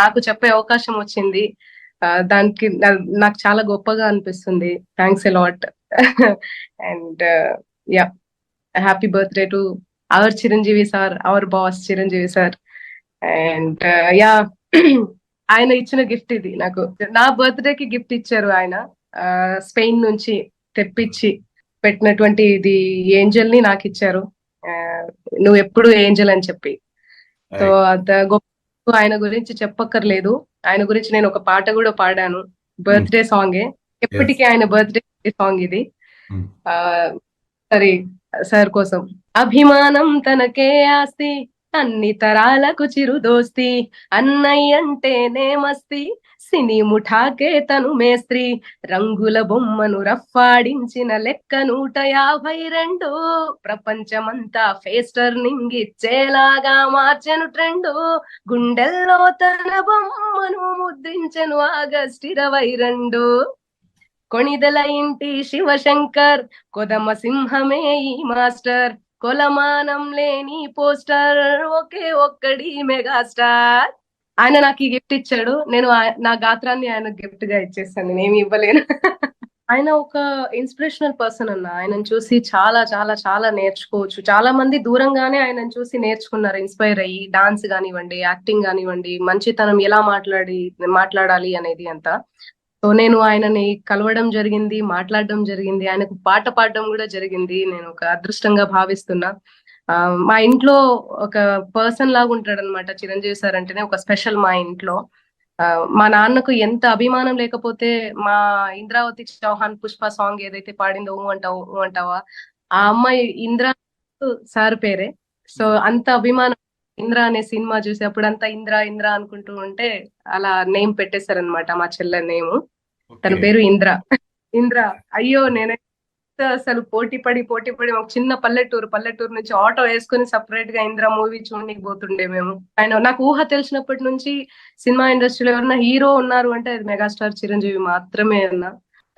నాకు చెప్పే అవకాశం వచ్చింది. దానికి నాకు చాలా గొప్పగా అనిపిస్తుంది. Thanks lot and yeah happy birthday to our Chiranjeevi sir our boss Chiranjeevi sir and yeah ఆయన ఇచ్చిన గిఫ్ట్ ఇది నాకు. నా బర్త్డే కి గిఫ్ట్ ఇచ్చారు ఆయన. స్పెయిన్ నుంచి తెప్పించి పెట్టినటువంటి ఇది ఏంజల్ని నాకు ఇచ్చారు. నువ్వు ఎప్పుడు ఏంజల్ అని చెప్పి. సో అంత గొప్ప ఆయన గురించి చెప్పక్కర్లేదు. ఆయన గురించి నేను ఒక పాట కూడా పాడాను. బర్త్డే సాంగే. ఎప్పటికీ ఆయన బర్త్డే సాంగ్ ఇది. Hmm. ఆ సరే సార్ కోసం. అభిమానం తనకే ఆస్తి. అన్ని తరాలకు చిరుదోస్తి. అన్నయ్య అంటేనే మస్తి. సినీ ముఠాకే తను మేస్త్రి. రంగుల బొమ్మను రఫ్ఫాడించిన లెక్క నూట యాభై రెండు. ప్రపంచమంతా ఫేస్ టర్నింగ్ ఇచ్చేలాగా మార్చెను ట్రెండు. గుండెల్లో తన బొమ్మను ముద్రించెను ఆగస్ట్ ఇరవై రెండు. కొణిదల ఇంటి శివశంకర్ కొదమ సింహమే ఈ మాస్టర్. కొలమానం లేని పోస్టర్ ఒకే ఒక్కడి మెగాస్టార్. ఆయన నాకు ఈ గిఫ్ట్ ఇచ్చాడు. నేను నా గాత్రాన్ని ఆయన గిఫ్ట్గా ఇచ్చేస్తాను నేనేమి ఇవ్వలేను. ఆయన ఒక ఇన్స్పిరేషనల్ పర్సన్ అన్న. ఆయనను చూసి చాలా చాలా చాలా నేర్చుకోవచ్చు. చాలా మంది దూరంగానే ఆయనను చూసి నేర్చుకున్నారు. ఇన్స్పైర్ అయ్యి డాన్స్ కానివ్వండి యాక్టింగ్ కానివ్వండి మంచితనం ఎలా మాట్లాడి మాట్లాడాలి అనేది అంతా. సో నేను ఆయనని కలవడం జరిగింది మాట్లాడడం జరిగింది ఆయనకు పాట పాడడం కూడా జరిగింది. నేను ఒక అదృష్టంగా భావిస్తున్నా. మా ఇంట్లో ఒక పర్సన్ లాగా ఉంటాడు అనమాట చిరంజీవి సార్ అంటేనే ఒక స్పెషల్ మా ఇంట్లో. ఆ, మా నాన్నకు ఎంత అభిమానం లేకపోతే మా ఇంద్రావతి చౌహాన్ పుష్ప సాంగ్ ఏదైతే పాడిందో ఊ అంటావు ఊ అంటావా ఆ అమ్మాయి ఇంద్ర సార్ పేరే. సో అంత అభిమానం ఇంద్ర అనే సినిమా చూసి అప్పుడంతా ఇంద్ర ఇంద్ర అనుకుంటూ ఉంటే అలా నేమ్ పెట్టేశారనమాట మా చెల్లె నేమ్. తన పేరు ఇంద్ర. ఇంద్ర అయ్యో నేనైతే అసలు పోటీ పడి పోటీ పడి ఒక చిన్న పల్లెటూరు పల్లెటూరు నుంచి ఆటో వేసుకుని సపరేట్గా ఇంద్ర మూవీ చూడడానికి పోతుండే మేము. ఆయన నాకు ఊహ తెలిసినప్పటి నుంచి సినిమా ఇండస్ట్రీలో ఎవరైనా హీరో ఉన్నారు అంటే అది మెగాస్టార్ చిరంజీవి మాత్రమే అన్న.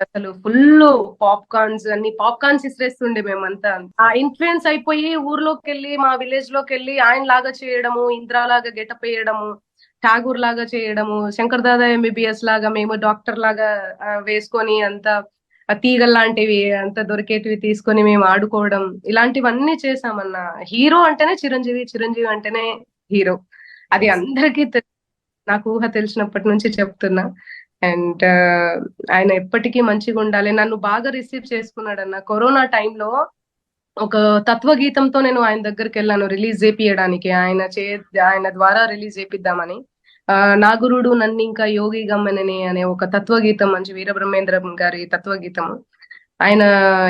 అసలు ఫుల్ పాప్కార్న్స్ అన్ని పాప్కార్న్స్ ఇసిరేస్తుండే మేమంతా. ఆ ఇన్ఫ్లుయెన్స్ అయిపోయి ఊర్లోకి వెళ్ళి మా విలేజ్లోకి వెళ్ళి ఆయన లాగా చేయడము ఇంద్రా లాగా గెటప్ వేయడము ఠాగూర్ లాగా చేయడము శంకర్ దాదా ఎంబీబీఎస్ లాగా మేము డాక్టర్ లాగా వేసుకొని అంత ఆ తీగల్ లాంటివి అంత దొరికేటివి తీసుకొని మేము ఆడుకోవడం ఇలాంటివన్నీ చేసామన్న హీరో అంటేనే చిరంజీవి చిరంజీవి అంటేనే హీరో. అది అందరికీ నాకు ఊహ తెలిసినప్పటి నుంచి చెప్తున్నా. అండ్ ఆయన ఎప్పటికీ మంచిగా ఉండాలి నన్ను బాగా రిసీవ్ చేసుకున్నాడు అన్న కరోనా టైంలో ఒక తత్వగీతంతో నేను ఆయన దగ్గరికి వెళ్ళాను రిలీజ్ చేపియడానికి. ఆయన చే ఆయన ద్వారా రిలీజ్ చేపిద్దామని. ఆ, నా గురుడు నన్ను ఇంకా యోగి గమ్మనని అనే ఒక తత్వగీతం మంచి వీరబ్రహ్మేంద్రం గారి తత్వగీతము. ఆయన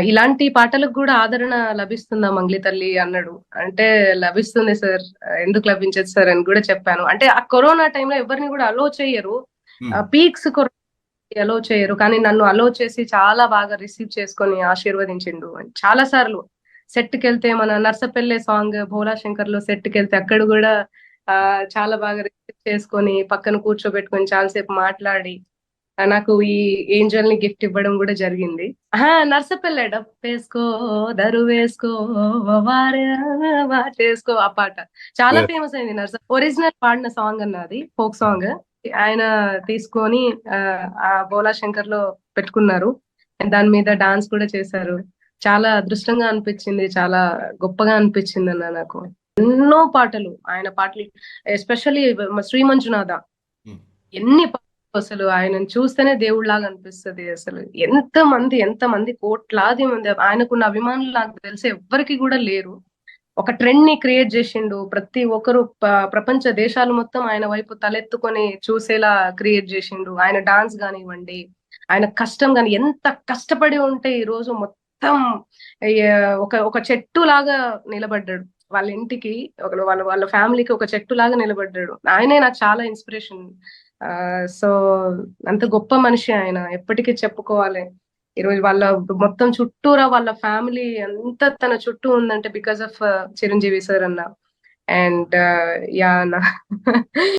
ఇలాంటి పాటలకు కూడా ఆదరణ లభిస్తుందా మంగ్లి తల్లి అన్నాడు. అంటే లభిస్తుంది సార్ ఎందుకు లభించదు సార్ అని కూడా చెప్పాను. అంటే ఆ కరోనా టైంలో ఎవరిని కూడా అలో చేయరు. పీక్స్ అలో చేయరు. కానీ నన్ను అలో చేసి చాలా బాగా రిసీవ్ చేసుకొని ఆశీర్వదించిండు. చాలా సార్లు సెట్కి వెళ్తే మన నర్సపల్లె సాంగ్ భోలా శంకర్లో సెట్కి వెళ్తే అక్కడ కూడా ఆ చాలా బాగా రిసీవ్ చేసుకొని పక్కన కూర్చోబెట్టుకొని చాలాసేపు మాట్లాడి నాకు ఈ ఏంజల్ని గిఫ్ట్ ఇవ్వడం కూడా జరిగింది. నర్సపల్లె డప్పేసుకో దరు వేసుకో వారే వాటేసుకో ఆ పాట. చాలా. ఫేమస్ అయింది నర్స ఒరిజినల్ పాడిన సాంగ్ అన్నది ఫోక్ సాంగ్ ఆయన తీసుకొని ఆ, ఆ బోలా శంకర్లో పెట్టుకున్నారు. దాని మీద డాన్స్ కూడా చేశారు. చాలా అదృష్టంగా అనిపించింది చాలా గొప్పగా అనిపించింది అన్న నాకు. ఎన్నో పాటలు ఆయన పాటలు ఎస్పెషల్లీ శ్రీ మంజునాథ. ఎన్ని పాటలు అసలు ఆయనను చూస్తేనే దేవుడిలాగా అనిపిస్తది అసలు. ఎంత మంది ఎంత మంది కోట్లాది మంది ఆయనకున్న అభిమానులు నాకు తెలిసి ఎవ్వరికి కూడా లేరు. ఒక ట్రెండ్ని క్రియేట్ చేసిండు. ప్రతి ఒక్కరు ప్రపంచ దేశాలు మొత్తం ఆయన వైపు తలెత్తుకొని చూసేలా క్రియేట్ చేసిండు. ఆయన డాన్స్ కానివ్వండి ఆయన కష్టం కానీ ఎంత కష్టపడి ఉంటే ఈ రోజు మొత్తం మొత్తం ఒక ఒక చెట్టు లాగా నిలబడ్డాడు. వాళ్ళ ఇంటికి వాళ్ళ వాళ్ళ ఫ్యామిలీకి ఒక చెట్టు లాగా నిలబడ్డాడు. ఆయనే నాకు చాలా ఇన్స్పిరేషన్. సో అంత గొప్ప మనిషి ఆయన. ఎప్పటికీ చెప్పుకోవాలి. ఈరోజు వాళ్ళ మొత్తం చుట్టూరా వాళ్ళ ఫ్యామిలీ అంతా తన చుట్టూ ఉందంటే బికాస్ ఆఫ్ చిరంజీవి సార్ అన్న. అండ్ యా అన్న.